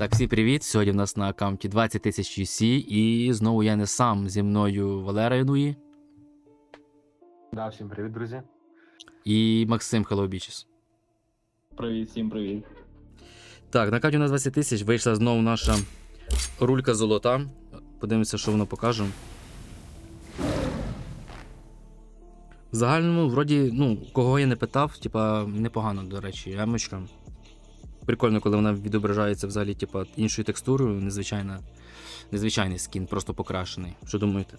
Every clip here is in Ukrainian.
Так, всім привіт! Сьогодні в нас на аккаунті 20 тисяч UC, і знову я не сам зі мною Валера Януї Да, всім привіт, друзі. і Максим Hello Bitches. Привіт, всім привіт. Так, на аккаунті у нас 20 тисяч вийшла знову наша рулька золота. Подивимося, що воно покаже. В загальному, вроді, ну, кого я не питав, типа, непогано, до речі, емочка. Прикольно, коли вона відображається взагалі, типа, іншою текстурою, незвичайна, незвичайний скін, просто покрашений. Що думаєте?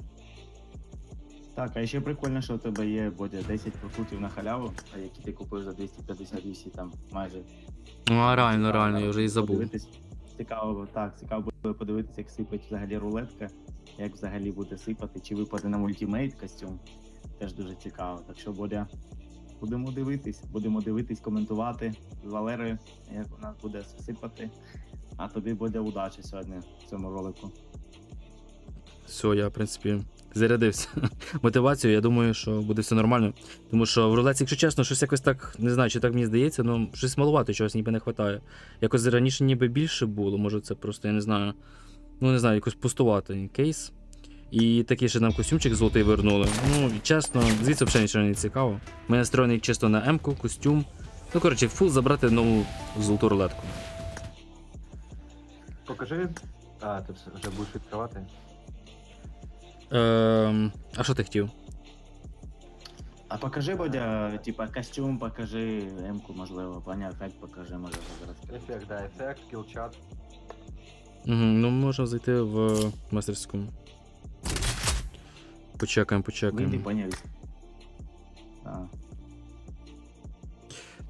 Так, а ще прикольно, що у тебе є Бодя 10 прокрутів на халяву, а які ти купив за 250 UC там майже. Ну, а реально, реально, я вже і забув. подивитись. Цікаво, так, цікаво буде подивитися, як сипить взагалі рулетка, як взагалі буде сипати, чи випаде на мультимейт костюм. Теж дуже цікаво. Так що, Бодя, будемо дивитись, будемо дивитись, коментувати з Валерою, як нас буде сипати. А тобі буде удачі сьогодні в цьому ролику. Все, я, в принципі, зарядився мотивацією. Я думаю, що буде все нормально. Тому що в рулеці, якщо чесно, щось якось так, не знаю, чи так мені здається, ну щось малувато, чогось ніби не вистачає. Якось раніше ніби більше було, може це просто, я не знаю. Ну, не знаю, якось пустувати кейс. І такий ще нам костюмчик золотий вернули. Ну, і чесно, звідси взагалі нічого не цікаво. Ми настроєний чисто на М-ку, костюм. Ну, коротше, фул забрати нову золоту рулетку. Покажи. А, ти все- вже будеш відкривати. Ем, а що ти хотів? А покажи, Бодя, типа костюм, покажи М-ку, можливо, паня ефект покажи, може зараз. Ефект, да, ефект, кілчат. Угу, ну можна зайти в мастерську. Почекаємо, Вийди, почекаємо. поняв. А,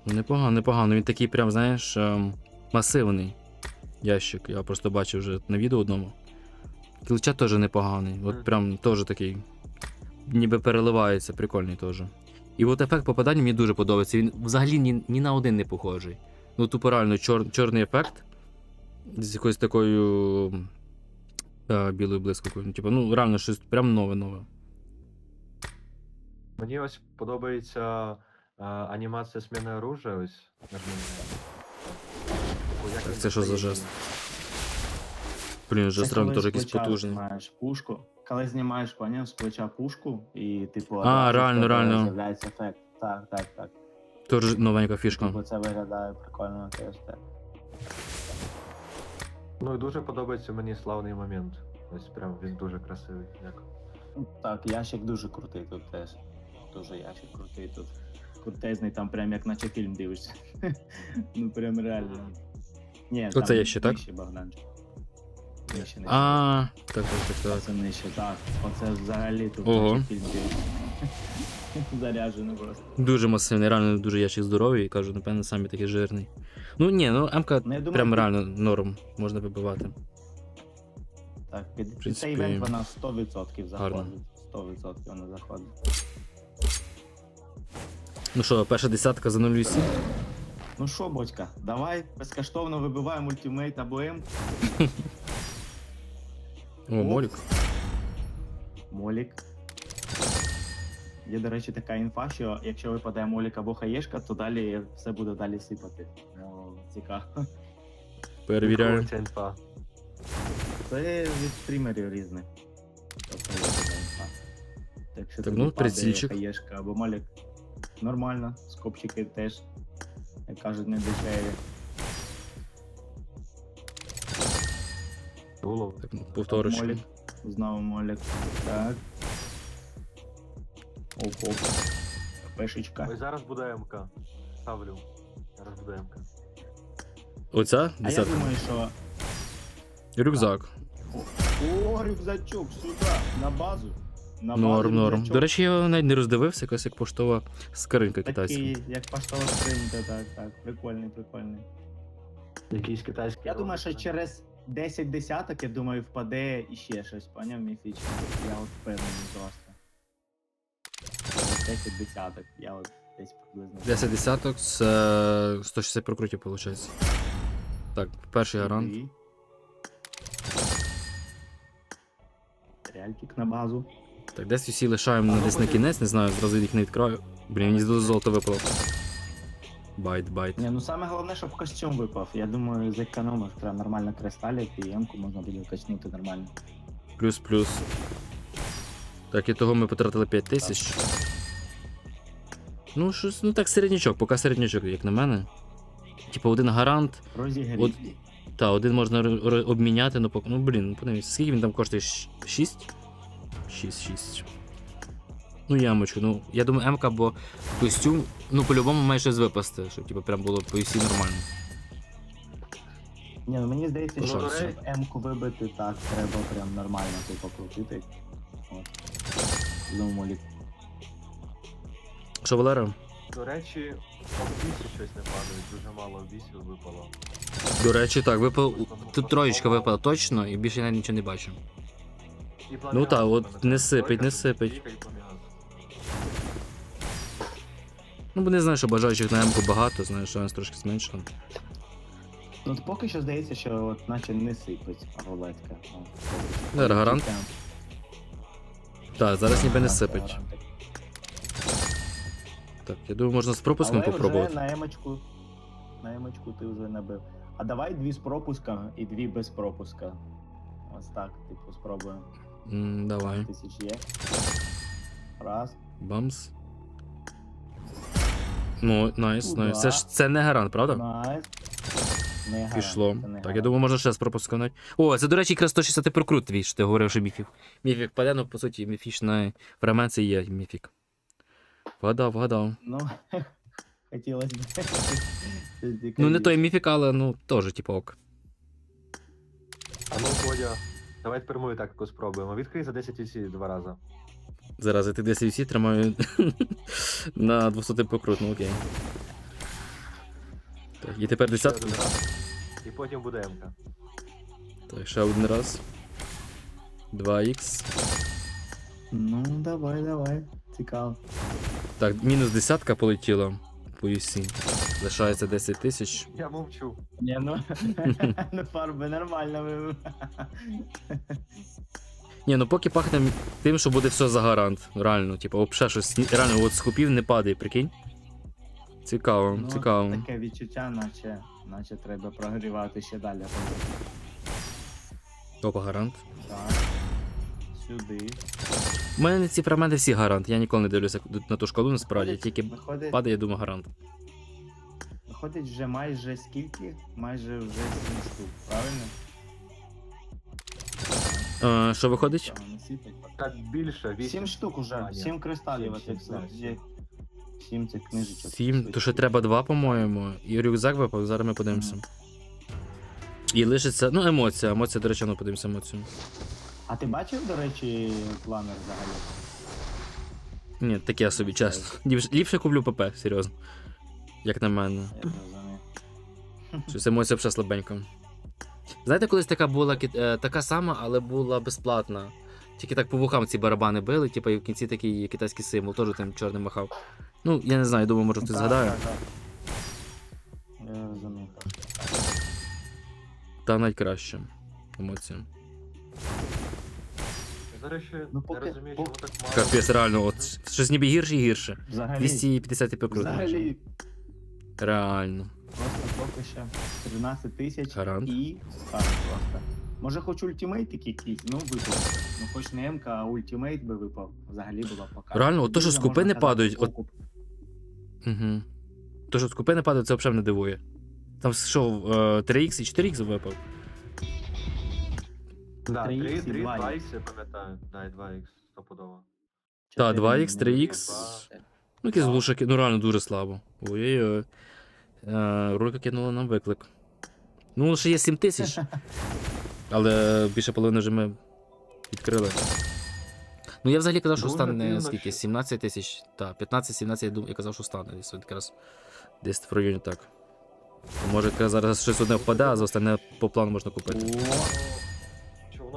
Ну, непогано, непогано. Він такий прям, знаєш, ем, масивний ящик. Я просто бачив вже на відео одному. Кілчат теж непоганий. От прям теж такий. Ніби переливається, прикольний теж. І от ефект попадання мені дуже подобається. Він взагалі ні, ні на один не похожий. Ну, тупо реально чор, чорний ефект з якоюсь такою е, білою блискавкою. Ну, типу, ну, реально щось прям нове-нове. Мені ось подобається а, анімація зміни оружия, ось. нажми. Типу, як Так, він це що за жест? Блін, вже це коли теж з якийсь плеча потужний. Знімаєш пушку. Коли знімаєш, поняв, з плеча пушку, і типу. А, реально, реально. З'являється ефект. Так, так, так. Теж новенька фішка. Типу це виглядає прикольно теж так. Ну і дуже подобається мені славний момент. Ось прям він дуже красивий. Як. Ну, Так, ящик дуже крутий тут теж. Дуже ящик крутий тут. Крутезний, там прям як наче фільм дивишся. ну прям реально. Ні, Оце там є ще, так? нижче, Богданчик. Нижче, нижче. А, так, так, так, так. Оце нижче, так. Оце взагалі тут Ого. наче фільм дивишся. Заряджено просто. Дуже масивний, реально дуже ящик здоровий, кажу, напевно, самі такий жирний. Ну ні, ну МК Ну, я думаю, прям ти- реально норм, можна вибивати. Так, під, під принципі, цей івент вона 100% гарно. заходить. 100% вона заходить. Ну що, перша десятка за 0,8? Ну що, бочка, давай безкоштовно вибивай мультимейт або М. О, молік. Молік. Є, до речі, така інфа, що якщо випадає молік або хаєшка, то далі все буде далі сипати. Ну, цікаво. Перевіряю. Ця інфа. Це від стрімерів різних. Тобто є така інфа. Так що Так, тобі ну, падає прицільчик. хаєшка або молік. Нормально, скопчики теж, як кажуть, не дешеві. Голову. Так, повторочку. Молік. Знову молік. Так. Оп-оп. Пешечка. Ось зараз буде МК. Ставлю. Зараз буде МК. Оця А я десятка. думаю, що. Рюкзак. О, рюкзачок сюди, на базу. Норм, норм. До речі, я навіть не роздивився, якась як поштова скринька китайська. Такий, як поштова скринька, так, так. Прикольний, прикольний. Якийсь китайський. Я думаю, що через 10 десяток, я думаю, впаде іще щось, поняв міфічне. Я от впевнений просто. 10 десяток, я от десь приблизно. 10 десяток це 160 прокрутів, виходить. Так, перший гарант. Дві. Реальтик на базу. Так, десь усі лишаємо десь на кінець, не знаю, зразу їх не відкриваю. Блін, мені золото випало. Байт, байт. Ні, ну саме головне, щоб костюм випав. Я думаю, зекономив треба нормально кристалік і М-ку можна буде качнути нормально. Плюс-плюс. Так, і того ми потратили 5 тисяч. Ну, щось, ну так, середнячок, поки середнячок, як на мене. Типа один гарант. От, та, один можна обміняти, ну, ну блін, подивіться, скільки він там коштує? 6? 6, 6. Ну, ямочку, ну, я думаю, МК, бо костюм, ну, по-любому має щось випасти, щоб типу, прям було по усі нормально. Ні, ну мені здається, що Пожалуйста. щоб М-ку вибити, так, треба прям нормально типу крутити. От. Думаю, Що, Валера? До речі, обвіси щось не падають, дуже мало обвісів випало. До речі, так, випав. Тут троєчка випала точно, і більше я навіть нічого не бачу. Ну та, плам'яз, от не сипить, не сипить. Ну, бо не знаю, що бажаючих на МК багато, знаю, що нас трошки зменшило. Ну, от поки що здається, що от наче не сипить рулетка. Зараз гарант. Так, зараз ніби не сипить. Так, я думаю, можна з пропуском Але попробувати. вже на емочку, на емочку ти вже набив. А давай дві з пропуском і дві без пропуска. Ось так, типу, спробуємо. М, давай. Тисяч є. Раз. Бамс. Ну, найс, Туда. найс. Це ж це не гарант, правда? Найс. Не Пішло. це не Так, я думаю, можна ще навіть. О, це, до речі, якраз 160 прокрут твій, що ти говорив, що міфік. Міфік паде, ну, по суті, міфічний фрагмент це і є міфік. Вгадав, вгадав. Ну, хотілося б. щось Ну, не той міфік, але ну, теж, типу, ок. А ну, Бодя, давай тепер мою тактику спробуємо. Відкрий за 10 усі два рази. Зараз я ти десь всі тримаю на 200 покрут, ну окей. Так, і тепер десятку. І потім буде М-ка. Так, ще один раз. 2х. Ну, давай, давай. Цікаво. Так, мінус десятка полетіла по UC. Лишається 10 тисяч. Я мовчу. Ні, ну, ну фарби нормально вивив. Ні, ну поки пахне тим, що буде все за гарант. Реально, типу, взагалі щось реально от з купів не падає, прикинь. Цікаво, Ну, цікаво. Таке відчуття, наче, наче треба прогрівати ще далі. Опа, гарант. Так. Сюди. У мене ці фрагменти всі гарант. Я ніколи не дивлюся на ту шкалу, насправді. Виходить- Тільки Виходить, падає, я думаю, гарант. Виходить вже майже скільки? Майже вже 7 штук, правильно? Е, що виходить? Не сіпать. Так більше, 8. 7 штук уже, А, ні. 7 кристалів Сім, оцих сім, є. 7 цих книжечок. Сім, то ще треба два, по-моєму. І рюкзак випав, зараз ми подивимося. І лишиться. Ну, емоція. Емоція, до речі, ну подивимося емоцію. А ти бачив, до речі, планер взагалі? Ні, таке собі, чесно. Ліпше, ліпше куплю ПП, серйозно. Як на мене. Я розумію. Щось емоція вже слабенька. Знаєте, колись така була е, така сама, але була безплатна. Тільки так по вухам ці барабани били, типу, і в кінці такий китайський символ, теж тим чорним махав. Ну, я не знаю, думаю, може хтось згадає. так, так. Я розумію. Та навіть краще. Емоція. Зараз ще Ну, не поки- розумію, поки- чому так мало. Капець, реально, от щось ніби гірше і гірше. Взагалі, 250 покрут. взагалі, Реально. просто поки що 13 тисяч Гарант. і так просто. Може хоч ультимейт якийсь, ну випав. Ну хоч не МК, а ультимейт би випав. Взагалі було пока. Реально, от то, що скупи не падають, от- Угу. То, що скупи не падають, це взагалі не дивує. Там що, е, 3х і 4х випав? Да, 3X 3, 3, 2X. 2х, я пам'ятаю. Да, і 2х, стопудово. Та, Чотири 2х, 3х. Ну, якісь глушаки, ну реально дуже слабо. Ой-ой-ой. Е, Рулька кинула нам виклик. Ну, ще є 7 тисяч. Але більше половини вже ми відкрили. Ну, я взагалі казав, що Дуже стане скільки? 17 тисяч. Так, 15-17 я, дум- я казав, що стане. Десь от якраз десь в районі так. Може, якраз зараз щось одне впаде, а за остальне по плану можна купити. О,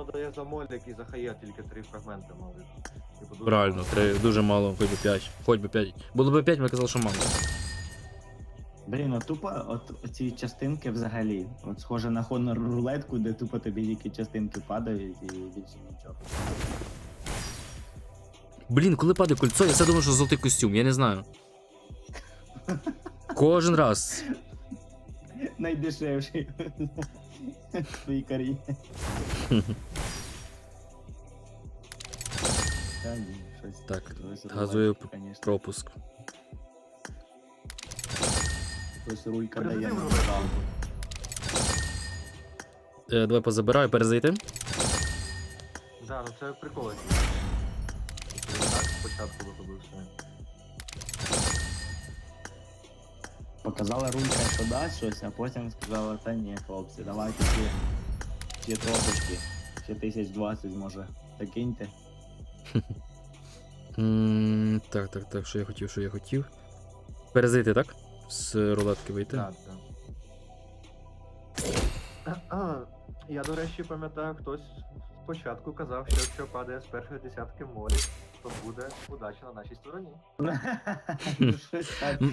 воно дає за молік і за тільки 3 фрагменти мали. Типу, дуже Реально, мало. три, дуже мало, хоч би 5. Хоч би 5. Було б 5, ми казали, що мало. Блін, от тупо от ці частинки взагалі. От схоже на Honor рулетку, де тупо тобі тільки частинки падають і більше нічого. Блін, коли падає кольцо, я все думаю, що золотий костюм, я не знаю. Кожен раз. Найдешевший в твоїй кар'єрі. Та ні, щось. Так, щось газую рулетка, конечно. Пропуск. Якось рулька дає нам. Е, давай позабираю, перезайти. Да, ну це прикол. Так, спочатку виходив все. Показала рулька, що дасть щось, а потім сказала, та ні, хлопці, давайте ще, ще трошечки, ще тисяч двадцять може. Закиньте. М, Так, так, так, що я хотів, що я хотів. Перезайти, так? З рулетки вийти. Так, так. А, Я, до речі, пам'ятаю, хтось спочатку казав, що якщо падає з першої десятки молі, то буде удача на нашій стороні.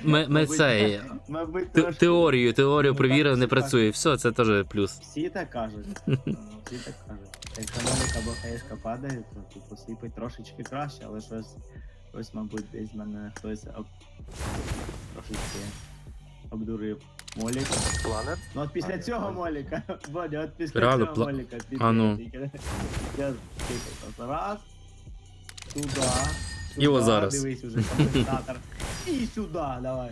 Ми, ми цей. Мабуть, те- трошки. Теорію, теорію Ну, так, не так. працює. Все, це теж плюс. Всі так кажуть. Всі так кажуть. Або хаєшка падає, то типу сипить трошечки краще, але щось, ось, мабуть, десь мене хтось об... трошечки обдурив. Молік. Планер? Ну от після А, цього ось. Моліка, Бодя, от після Реально, цього пла- Моліка. ти А ну. Я типу, раз, туди, І ось зараз. Дивись уже компенсатор. І сюди, давай.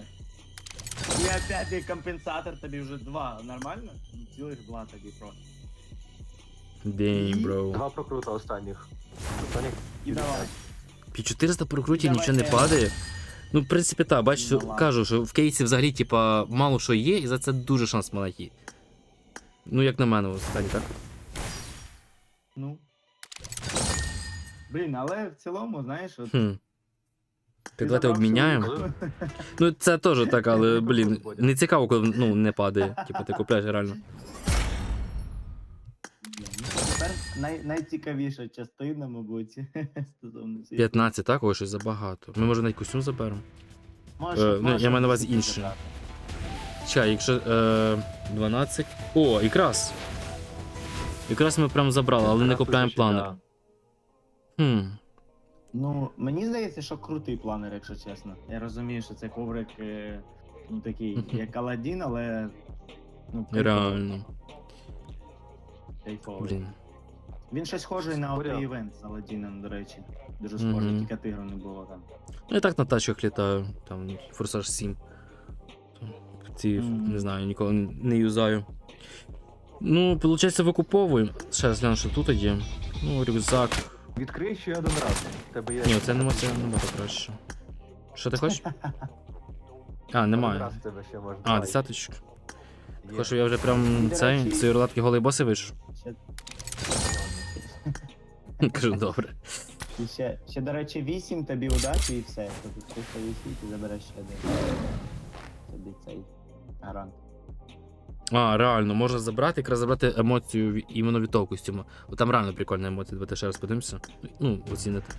І опять компенсатор тобі вже два. Нормально? Цілих два тобі просто. День, бро. Два прокрута останніх. Останніх І давай. Під 400 прокрутів Давай, нічого не я- падає. Ну, в принципі, так, бачиш, Ну, ладно. кажу, що в кейсі взагалі, типа, мало що є, і за це дуже шанс маленький. Ну, як на мене, останній, так? Ну. Блін, але в цілому, знаєш, от... Хм. Давайте забрав обміняємо. Ну, це теж так, але, блін, не цікаво, коли ну, не падає. Типа, ти купляєш реально. Ну, Тепер най- найцікавіша частина, мабуть, стосовно цієї. 15, так? Ой, щось забагато. Ми може навіть костюм заберемо. Можеш- Е, ну, можеш я маю на увазі собі інше. забрати. Чекай, якщо е, 12. О, якраз. Якраз ми прям забрали, але не Якраз купляємо планер. да. Хм. Ну, мені здається, що крутий планер, якщо чесно. Я розумію, що це коврик е, ну, такий, як Аладдін, але. Ну, кайфовий, Реально. кайфовий. Блін. Він щось схожий на Порядок. OT івент з Аладдіном, до речі. Дуже схожий, Мгм. тільки тигру не було там. Ну і так на тачках літаю, там Форсаж 7. Ці, Мгм. не знаю, ніколи не- не юзаю. Ну, виходить, викуповуємо. Ще раз гляну, що тут є. Ну, рюкзак. Відкрий ще один раз. Тебе є. Ні, це нема, це нема краще. Що ти хочеш? А, Один немає. раз тебе ще можна. А, десяточку. Є. Хочеш, я вже прям цей, з цієї рулетки голий боси вийшов? Ще, Кажу, добре. і ще, ще, до речі, 8 тобі удачі і все. Тобі 308 ти забереш ще один. Тобі цей гарант. А, реально, можна забрати, якраз забрати емоцію іменно від того костюму. От там реально прикольна емоція, давайте ще раз подивимося. Ну, оцінити.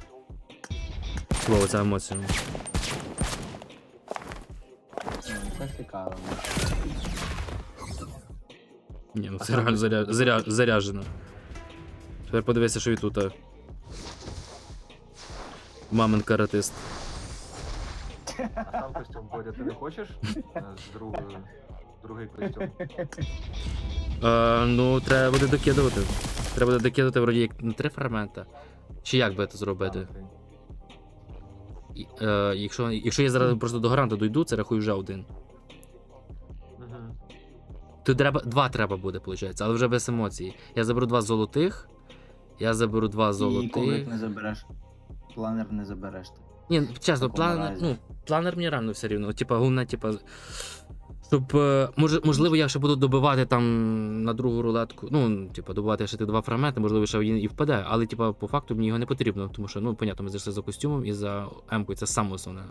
Слово, ця емоція. Ну, Це цікаво. Ні, ну це там реально заря... заря... бачити. заряджено. Тепер подивися, що і тут. а. Мамин каратист. А сам костюм Бодя, ти не хочеш? Е, З другою. Другий костюм. Е, ну, треба буде докидувати. Треба буде докидати вроді як на три фрагмента. Чи як би це зробити? І, Е, якщо, якщо я зараз просто до гаранта дойду, це рахую вже один. Мгм. Тут треба, два треба буде, виходить, але вже без емоцій. Я заберу два золотих. Я заберу два І коврик золотих. не забереш. Планер не забереш ти. Ні, чесно, такому планер, разі. ну, планер мені реально все рівно. Типа, головне, типа. Щоб, е, може, можливо, я ще буду добивати там на другу рулетку. Ну, типа, добивати ще ті два фрагменти, можливо, ще він і впаде, але, типа, по факту мені його не потрібно, тому що, ну, понятно, ми зайшли за костюмом і за М-кою, це саме основне.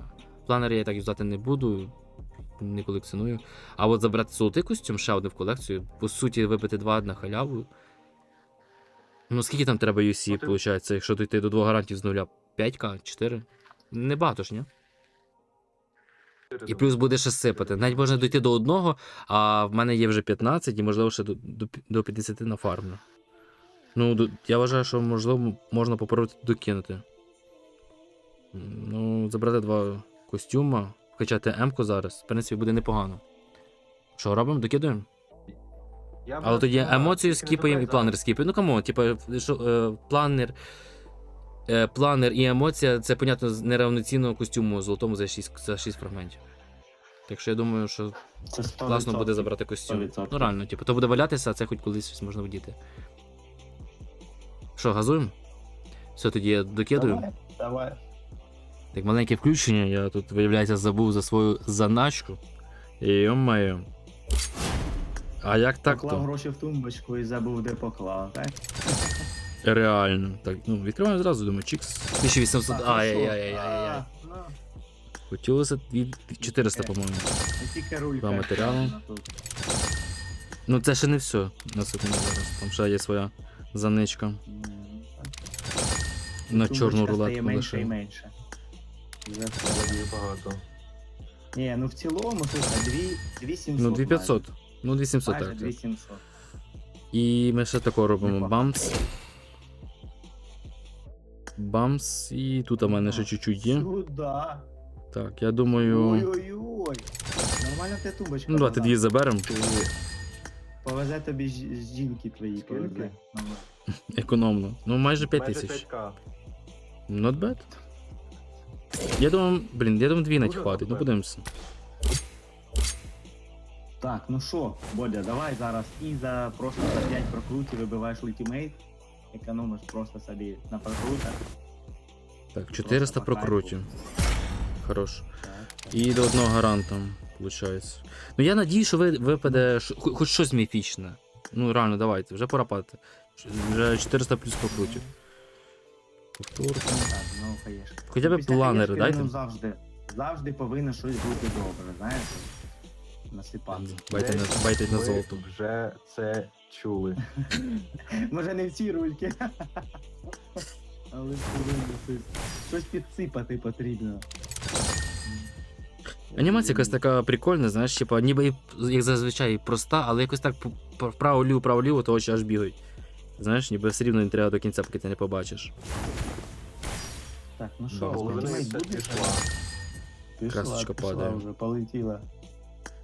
Планер я так юзати не буду, не колекціоную. А от забрати золотий костюм, ще один в колекцію, по суті, вибити два на халяву. Ну, скільки там треба UC, виходить, якщо дійти до двох гарантів з нуля? 5к, 4? Небагато ж, ні? І плюс буде ще сипати. Навіть можна дойти до одного, а в мене є вже 15, і можливо ще до, до, 50 на фармлю. Ну, до- я вважаю, що можливо можна попробувати докинути. Ну, забрати два костюма, вкачати М-ку зараз, в принципі, буде непогано. Що робимо? Докидуємо? Я Але тоді емоцію скіпаємо і планер скіпаємо. Ну кому, типу, що, е, планер. Е, планер і емоція це, понятно, з- неравноцінно костюму золотому за 6, за 6 фрагментів. Так що я думаю, що Це класно буде забрати костюм. 100%. Ну реально, типу, то буде валятися, а це хоч колись щось можна вдіти. Що, газуємо? Все, тоді я докидую. Давай, давай. Так, маленьке включення, я тут, виявляється, забув за свою заначку. Йо-моє. А як так Поклав то? гроші в тумбочку і забув, де поклав, так? Реально. Так, ну, відкриваємо зразу, думаю, чікс. 1800. Так, ну що? Ай-яй-яй-яй-яй. А, ну, Хотілося 400, по-моєму. Два матеріали. Ну це ще не все. На секунду зараз. Там ще є своя заничка. На так. чорну рулетку менше і менше. Багато. Ні, ну в цілому, слухай, 2 2700. Ну, 2500. Ну, 2700, Майже, так. майже так. 2700. І ми ще тако робимо бамс. Бамс, і тут у мене ще чуть-чуть є. Сюда. Так, я думаю. Ой-ой-ой. Нормально ти тумбочка. Ну, давайте дві заберемо. Ти- Повезе тобі ж- з жінки твої Скільки? повезе. Економно. Ну, майже 5 Майже тисяч. 5К. Not bad. Я думаю, блін, я думаю, дві навіть Дуже хватить. Ну, bad. подивимося. Так, ну що, Бодя, давай зараз і за просто за 5 прокрутів вибиваєш ультимейт. Економиш просто собі на прокрутах. Так, 400 по кайфу. Хорош. І до одного гаранта, виходить. Ну я надію, що ви випаде хоч щось міфічне. Ну реально, давайте, вже пора падати. Вже 400 плюс покрутів. Повторка. Хоча б планери дайте. Завжди, завжди повинно щось бути добре, знаєш? Насипати. Байте на, золото. вже це чули. Може не в ці рульки. Але повинно щось, щось підсипати потрібно. Анімація якась така прикольна, знаєш, типа, ніби як зазвичай проста, але якось так вправо-ліво, право-ліво, то очі аж бігають. Знаєш, ніби все рівно не треба до кінця, поки ти не побачиш. Так, ну що, Половина пішла. Пішла, Красочка падає. вже, полетіла.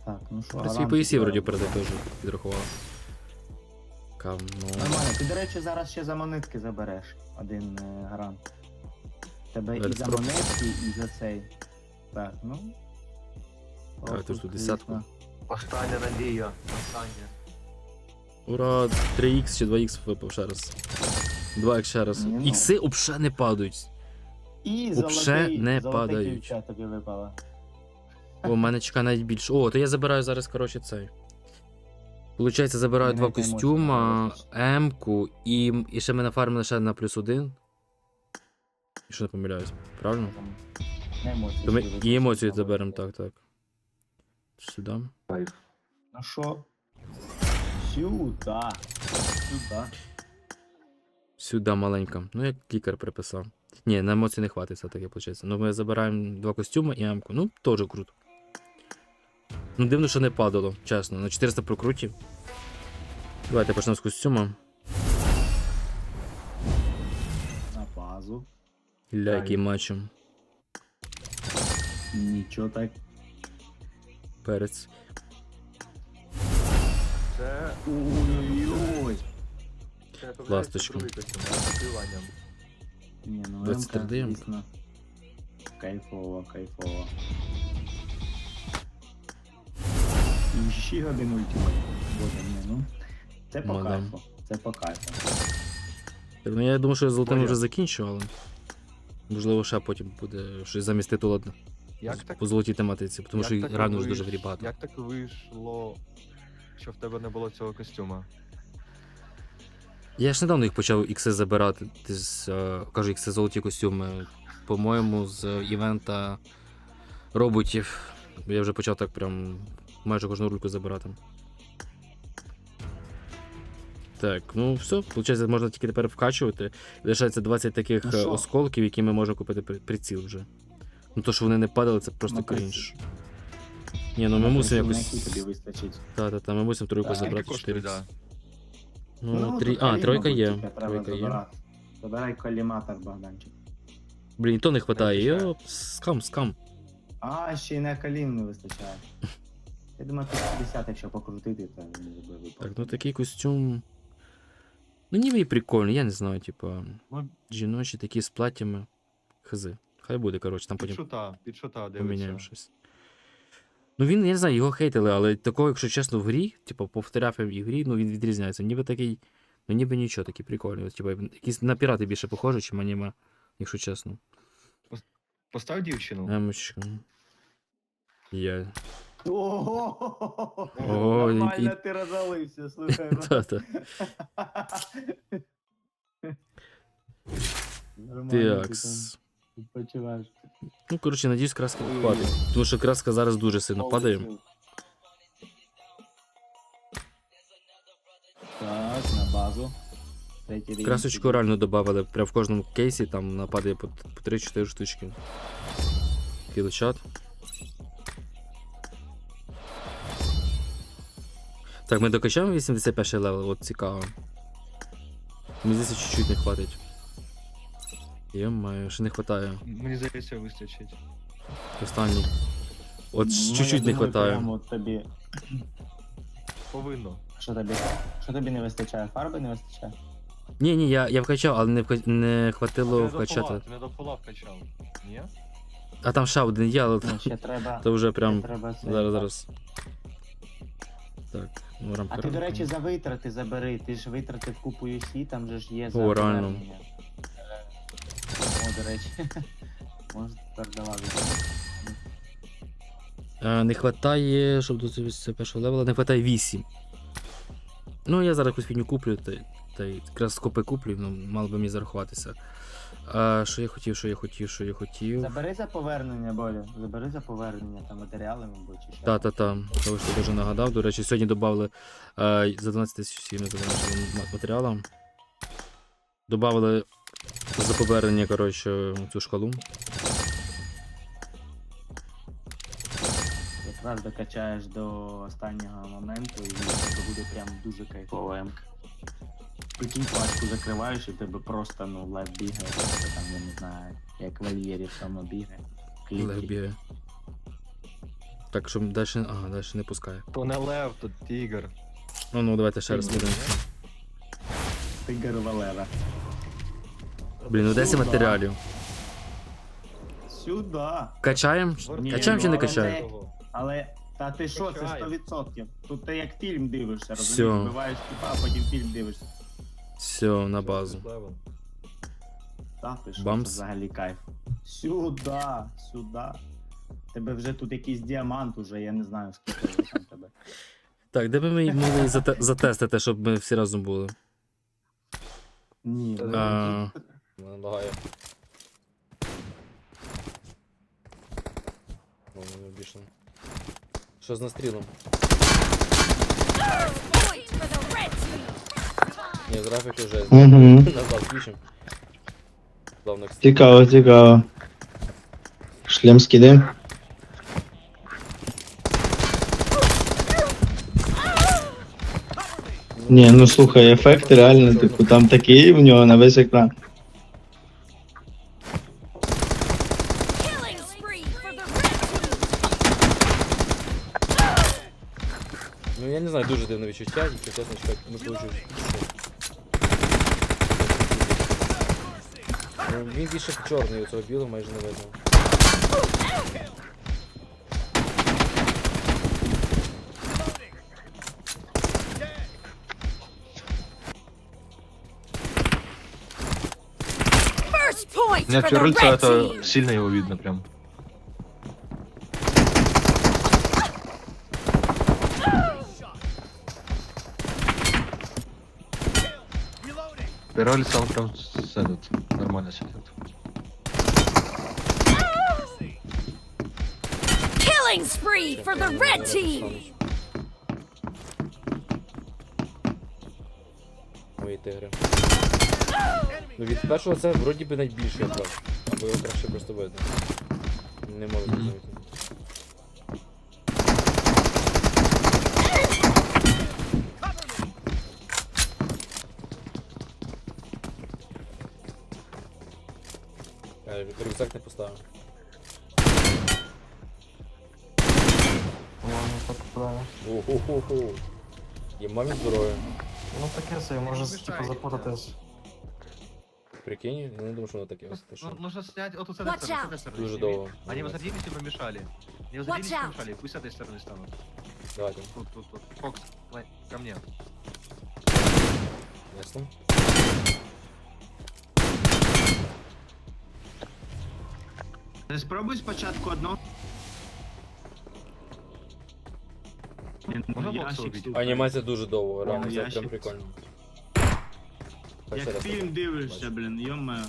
Так, ну що, Та свій поясів вроді передай теж підрахував. Кам, ну. Нормально, ти, до речі, зараз ще за монетки забереш один е, гарант. Тебе і за монетки, і за цей. Так, ну. Так, ти ж тут десятку. Остання надія. Остання. Ура, 3х чи 2х випав ще раз. 2х ще раз. Ні, ну. Ікси не падають. І золотий, не падають. тобі випала. О, у мене чекає навіть більше. О, то я забираю зараз, коротше, цей. Получається, забираю Мені два костюма. М-ку, і, і ще ми нафармили ще на плюс один. Якщо не помиляюсь, правильно? Там, не емоції То ми і емоцію заберемо, так, так. Сюди. Кайф. Ну що? Сюда. Сюда. Сюди маленька. Ну, як лікар приписав. Ні, на емоції не хватить все-таки, виходить. Ну, ми забираємо два костюми і М-ку. Ну, теж круто. Ну, дивно, що не падало, чесно. На 400 прокрутів. Давайте почнемо з костюма. На базу. Який матчем. Нічого так. Перець. Це, Ой-ой-ой. Ласточка. Ні, ну 23 М-ка, М-ка. звісно. Кайфово, кайфово. І ще один ультимейт. Боже, ні, ну. Це по Мадам. кайфу. Це по кайфу. Так, ну я думаю, що я золотим вже закінчив, але. Можливо, ще потім буде щось замість титула Як так, по золотій тематиці, тому як що реально вже дуже грі багато. Як так вийшло, що в тебе не було цього костюма? Я ж недавно їх почав ікси забирати. Ти з, е, кажу, ікси золоті костюми. По-моєму, з івента роботів. Я вже почав так прям майже кожну рульку забирати. Так, ну все, виходить, можна тільки тепер вкачувати. Лишається 20 таких Ну е, осколків, які ми можемо купити при- приціл вже. Ну то, що вони не падали, це просто Ну, крінж. Ні, ну ми мусимо якось. тобі вистачить. Та-та-та, ми мусимо тройку Так. забрати Скільки коштує, 4. да? Ну, три... А, тройка є. Тройка є. Забирай коліматор, Богданчик. Блін, і то не хватає. Вистачає. Йоп, скам, скам. А, ще й на колін не вистачає. Я думаю, 50, якщо покрутити, то би випав. Так, ну такий костюм. Ну ніби і прикольний, я не знаю, типа. Ну, Жіночі такі з платтями. Хзи. Хай буде, коротше, там потім шута, під шута поміняємо дивиться. щось. Ну він, я не знаю, його хейтили, але такого, якщо чесно, в грі, типу, по фотографіям і грі, ну він відрізняється. Ніби такий, ну ніби нічого, такий прикольний. От, Типу, якийсь на пірати більше похоже, чим аніме, якщо чесно. Постав дівчину. Емочка. Я. Ого! О, і- Нормально і- ти розалився, слухай. ну. Та-та. Нормально ти там. Відпочиваєш. Ну, коротше, надіюсь, краска впаде. Тому що краска зараз дуже сильно падає. Так, на базу. Красочку реально додавали. Прям в кожному кейсі там нападає по, по 3-4 штучки. Кілочат. Так, ми докачаємо 81 левел, от цікаво. Мені здається, чуть-чуть не хватить. Є-маю, ще не хватає. Мені здається, вистачить. Останній. От Ну, чуть-чуть не от тобі. Повинно. Що тобі? Що тобі не вистачає? Фарби не вистачає? Ні, ні, я, я вкачав, але не, вка- не хватило Ти не до пола- вкачати. Ти не до пола вкачав. Ні? А там ще один є, але Ну, ще треба. то вже прям. треба Зараз, так. зараз. Так, ну. А ти, до речі, за витрати забери. Ти ж витратив купу UC, там же ж є за О, реально. До речі. Можна тепер давати. Е, не хватає, щоб до цього першого левела, не хватає 8. Ну, я зараз якусь фігню куплю, та, та якраз скопи куплю, ну, мало би мені зарахуватися. А, що я хотів, що я хотів, що я хотів. Забери за повернення, Боря. Забери за повернення там матеріали, мабуть, чи що. Та-та-та, того що я дуже нагадав. До речі, сьогодні додали е, за 12 тисяч сім'ї матеріалом. Добавили за повернення, коротше, цю шкалу. Якраз докачаєш до останнього моменту і це буде прям дуже кайфова емка. Прикинь, пачку закриваєш і тебе просто ну лев бігає, просто там, я не знаю, як вольєрі в тому бігає. Клітки. бігає. Так, що далі. Ага, далі не пускає. То не лев, то тігр. Ну ну, давайте ще раз будемо. Тигр Валера. Блін, ну 10 Сюда. матеріалів. Сюда. Качаємо? Ні, Качаємо чи ну, не качаємо? Але та ти що, це 100%. Тут ти як фільм дивишся, Всьо. розумієш? Вбиваєш типа, а потім фільм дивишся. Все, на базу. Та ти що, Бамс. це взагалі кайф. Сюда, сюда. Тебе вже тут якийсь діамант уже, я не знаю, скільки вже там тебе. Так, де би ми могли зате- затестити, щоб ми всі разом були? Ні, ну, А, Мене лагає. ну, більше. Що з настрілом? Ні, графіки вже назад включимо. Главное, Цікаво, цікаво. Шлем скидаємо. Ні, ну слухай, ефекти реально, типу, там такий в нього на весь екран. Знаю, дуже дивне відчуття, якщо чесно сказати, не получив. Ну, він більше чорний, у цього білого майже не видно. First point Нет, for the Феррельца red это team. сильно его видно прям. Феррельца он прям с этот, нормально сидит. Killing spree for the red team. Мої тигри. Ну від першого це вроді би найбільше я бачу. Або його краще просто видно. Не можу зрозуміти. Уху-ху-ху. Є мамі здоров'я. Ну таке це, може Мішається. типу запутатись. Прикинь, я не думаю, що воно таке. ось, ти що. Ну, нужно снять вот с этой Watch стороны, с out. этой стороны. Дуже сними. довго. Они возродились и помешали. Не Watch возродились и out. помешали, пусть с этой стороны станут. Давайте. Тут, тут, тут. Фокс, лай, ко мне. Ясно. Спробуй спочатку одно. Можна Ну, бокси ящик убити? супер. Анімація дуже довго, реально, Ну, це ящик. прям прикольно. Перший Як раз фільм таке дивишся, бачу. блін, йоме.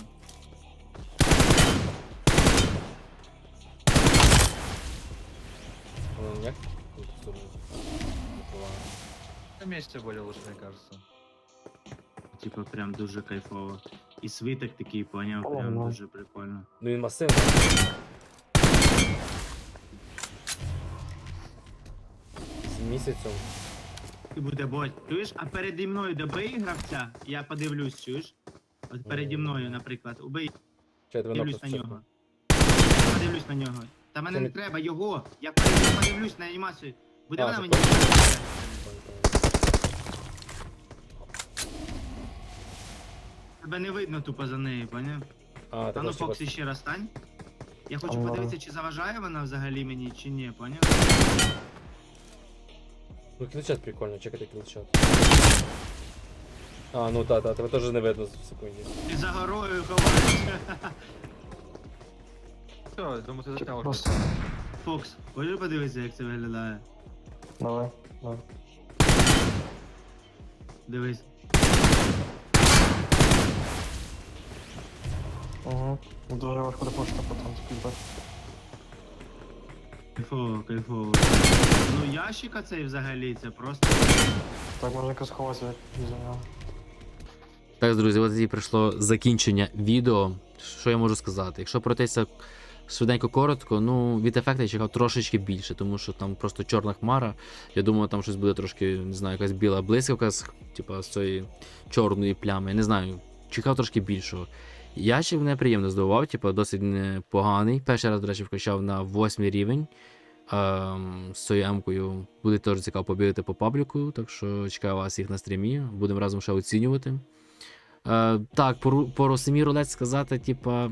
Ну, як? Тут сторону. Впливає. На месте более лучше, мне кажется. Типа прям дуже кайфово. І свиток такий, поняв, О, прям ну. дуже прикольно. Ну він масивний. Місяцем. І буде бой. Чуєш, а переді мною добий гравця, я подивлюсь, чуєш? От переді мною, наприклад, убий, Чай, тебе дивлюсь на нього. Подивлюсь на нього. Та мене Це не не- треба, його. Я перед- подивлюсь на анімацію. Буде А, вона мені. Тебе не видно тупо за нею, поняв? А, А так ну Фоксі ще раз стань. Я хочу Ага. подивитися, чи заважає вона взагалі мені, чи ні, поняв? Ну, кілчат прикольно, чекайте кілчат. А, ну та, та, тебе теж не видно в секунді. Ти за горою ховаєшся. Все, думаю, ты заснял. Просто. Фокс, хочеш подивитися, як це виглядає? Давай, давай. Дивись. Угу. Дуже важко допушити потім співбати. Кайфово, кайфово. Ну ящика цей взагалі, це просто. Так можна якось ховатися від нього. Так, друзі, от і прийшло закінчення відео. Що я можу сказати? Якщо пройтися швиденько коротко, ну від ефекту я чекав трошечки більше, тому що там просто чорна хмара. Я думаю, там щось буде трошки, не знаю, якась біла блискавка з, типа, з цієї чорної плями. Я не знаю, чекав трошки більшого. Ящик мене приємно здивував, типу, досить непоганий. Перший раз, до речі, вкачав на восьмий рівень. Ем, з цією емкою буде теж цікаво побігати по пабліку, так що чекаю вас їх на стрімі. Будемо разом ще оцінювати. Е, так, по, по самій рулет сказати, типа,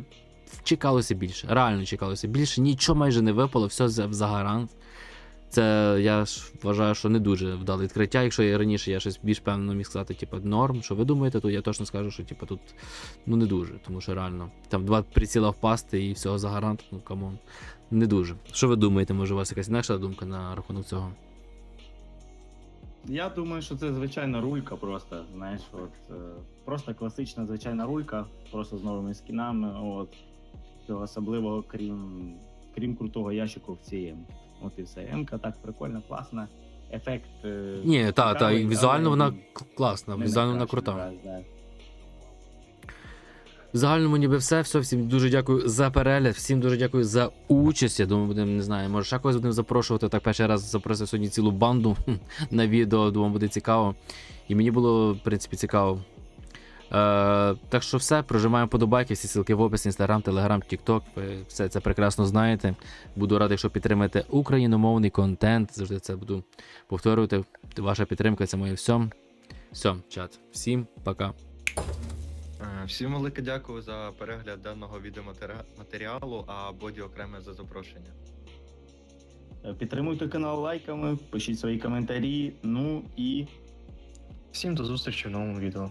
чекалося більше. Реально чекалося більше. Нічого майже не випало, все за гарант. Це я ж вважаю, що не дуже вдале відкриття. Якщо я раніше я щось більш певно міг сказати, типу, норм, що ви думаєте, то я точно скажу, що типу, тут ну не дуже, тому що реально там два приціла впасти і всього за гарант, ну камон. Не дуже. Що ви думаєте? Може, у вас якась інакша думка на рахунок цього? Я думаю, що це звичайна рулька просто. Знаєш, от е, просто класична звичайна рулька, просто з новими скінами. От цього особливого, крім крім крутого ящику в цій М. От і все. М-ка так прикольно, класна. Ефект. е, Ні, та, та, і візуально вона класна, візуально вона крута. В загальному ніби все. Все, всім дуже дякую за перегляд, всім дуже дякую за участь. Я думаю, будемо, не знаю, може ще когось будемо запрошувати. Так перший раз запросив сьогодні цілу банду на відео, думаю, буде цікаво. І мені було, в принципі, цікаво. Е, так що все, прожимаємо подобайки, всі ссылки в описі, інстаграм, телеграм, тікток. Ви все це прекрасно знаєте. Буду радий, якщо підтримаєте україномовний контент. Завжди це буду повторювати. Ваша підтримка це моє все. Все, чат. Всім пока. Е, Всім велике дякую за перегляд даного відеоматеріалу, а Боді окреме за запрошення. Е, Підтримуйте канал лайками, пишіть свої коментарі. Ну і Всім до зустрічі в новому відео.